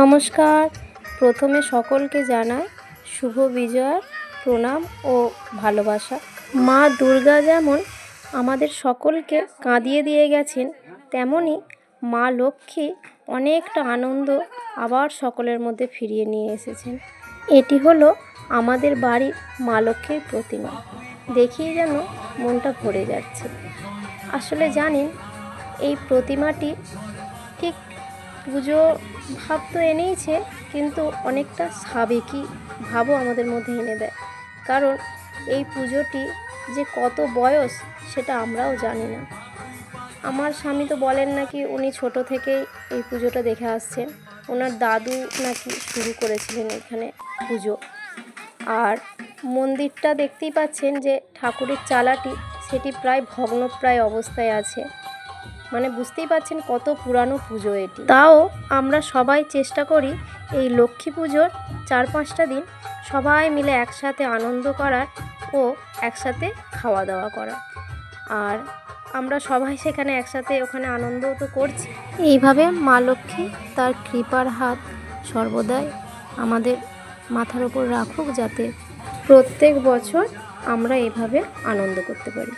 নমস্কার। প্রথমে সকলকে জানাই শুভ বিজয়ার প্রণাম ও ভালোবাসা। মা দুর্গা যেমন আমাদের সকলকে কাঁদিয়ে দিয়ে গেছেন তেমনই মা লক্ষ্মী অনেকটা আনন্দ আবার সকলের মধ্যে ফিরিয়ে নিয়ে এসেছেন। এটি হলো আমাদের বাড়ির মা লক্ষ্মীর প্রতিমা। দেখিয়ে যেন মনটা ভরে যাচ্ছে। আসলে জানেন, এই প্রতিমাটি ঠিক পুজো ভাব তো এনেইছে, কিন্তু অনেকটা সাবেকি ভাবও আমাদের মধ্যে এনে দেয়। কারণ এই পুজোটি যে কত বয়স, সেটা আমরাও জানি না। আমার স্বামী তো বলেন নাকি উনি ছোট থেকেই এই পুজোটা দেখে আসছেন। ওনার দাদু নাকি শুরু করেছিলেন এখানে পুজো। আর মন্দিরটা দেখতেই পাচ্ছেন যে ঠাকুরের চালাটি, সেটি প্রায় ভগ্নপ্রায় অবস্থায় আছে। মানে বুঝতেই পারছেন কত পুরানো পুজো এটি। তাও আমরা সবাই চেষ্টা করি এই লক্ষ্মী পুজোর চার পাঁচটা দিন সবাই মিলে একসাথে আনন্দ করার ও একসাথে খাওয়া দাওয়া করার। আর আমরা সবাই সেখানে একসাথে ওখানে আনন্দও তো করছি। এইভাবে মা লক্ষ্মী তার কৃপার হাত সর্বদাই আমাদের মাথার ওপর রাখুক যাতে প্রত্যেক বছর আমরা এভাবে আনন্দ করতে পারি।